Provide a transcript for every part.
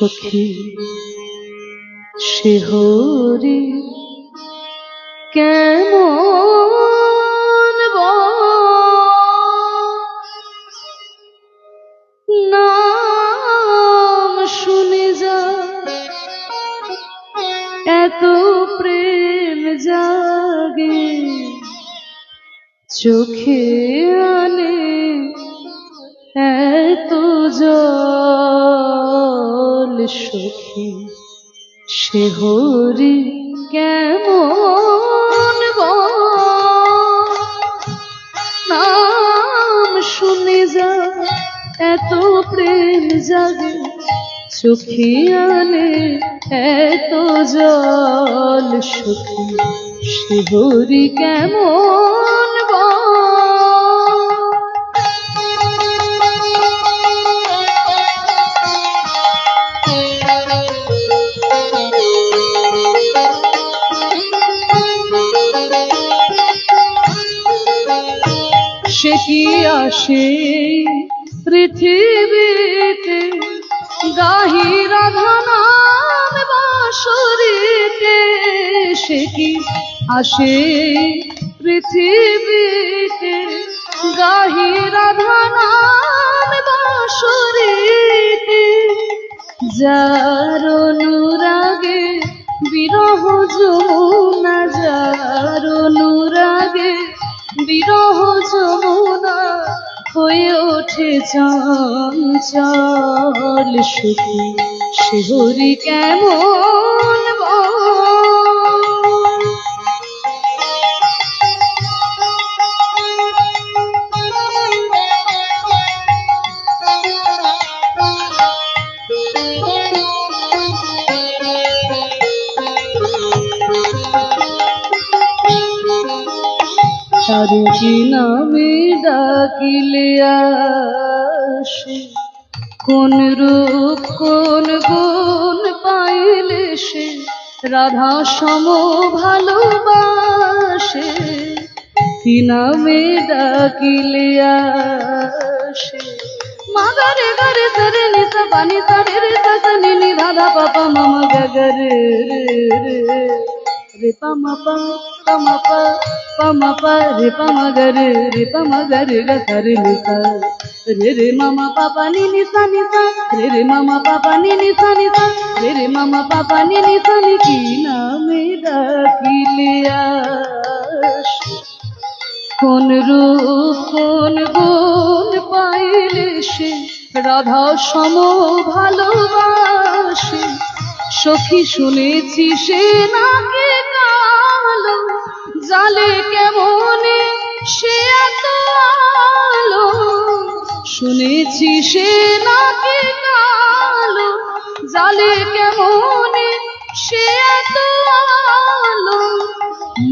সখী শিহরি কেমন নাম শুনে যা এত প্রেম জাগে চোখে আনে জল সখী, সে হরি কেমন? নাম শুনে যা, এত প্রেম জাগে, চোখে আনে এত জল সখী, সে হরি কেমন কি আসে? পৃথিবীতে গাহি রাধা নাম সে কি আসে? পৃথিবীতে গাহি রাধা নাম যার অনুরাগে বিরহ যমুনা, যার অনুরাগে বিরহ যমুনা হয়ে ওঠে চঞ্চল সুখী শিহরি কেমন তার কি নামে ডাকিলে আসে কোন রূপ কোন গুণ পাইলে সে রাধা সম ভালোবাসে কি নামে ডাকিলে আসে মাগারে গারে তরে নিসা পানি তারে রে তনি নি রাধা পাপা মামা গগরে রে রে রে পামা পা নিসা নি কি নামে ডাকিলে আসে কোন কোন গুণ পাইলে সে রাধা সম ভালোবাসে সখী শুনেছি সে নাকি জালে কেমনে সে এত আলো? শুনেছি সে নাকি কালো। জালে কেমনে সে এত আলো?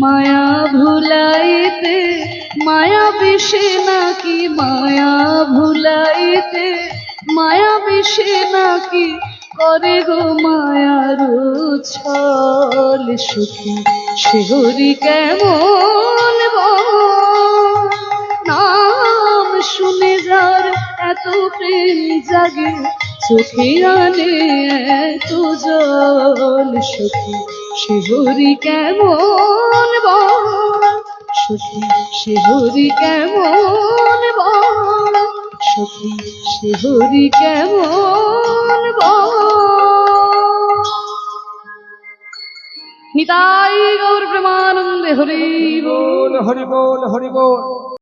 মায়া ভুলাইতে, মায়া বিষে নাকি? মায়া ভুলাইতে, মায়া বিষে নাকি করে গো মায়ার ছল সুখী। শিহরি কেমন বল? নাম শুনে যার এত প্রেম জাগে, চোখে আনে এত জল সখী। শিহরি কেমন বল? সখী শিহরি কেমন বল? সখী শিহরি কেমন বল? নিতাই গৌর প্রেমানন্দে হরি বল। হরি বল হরি বল।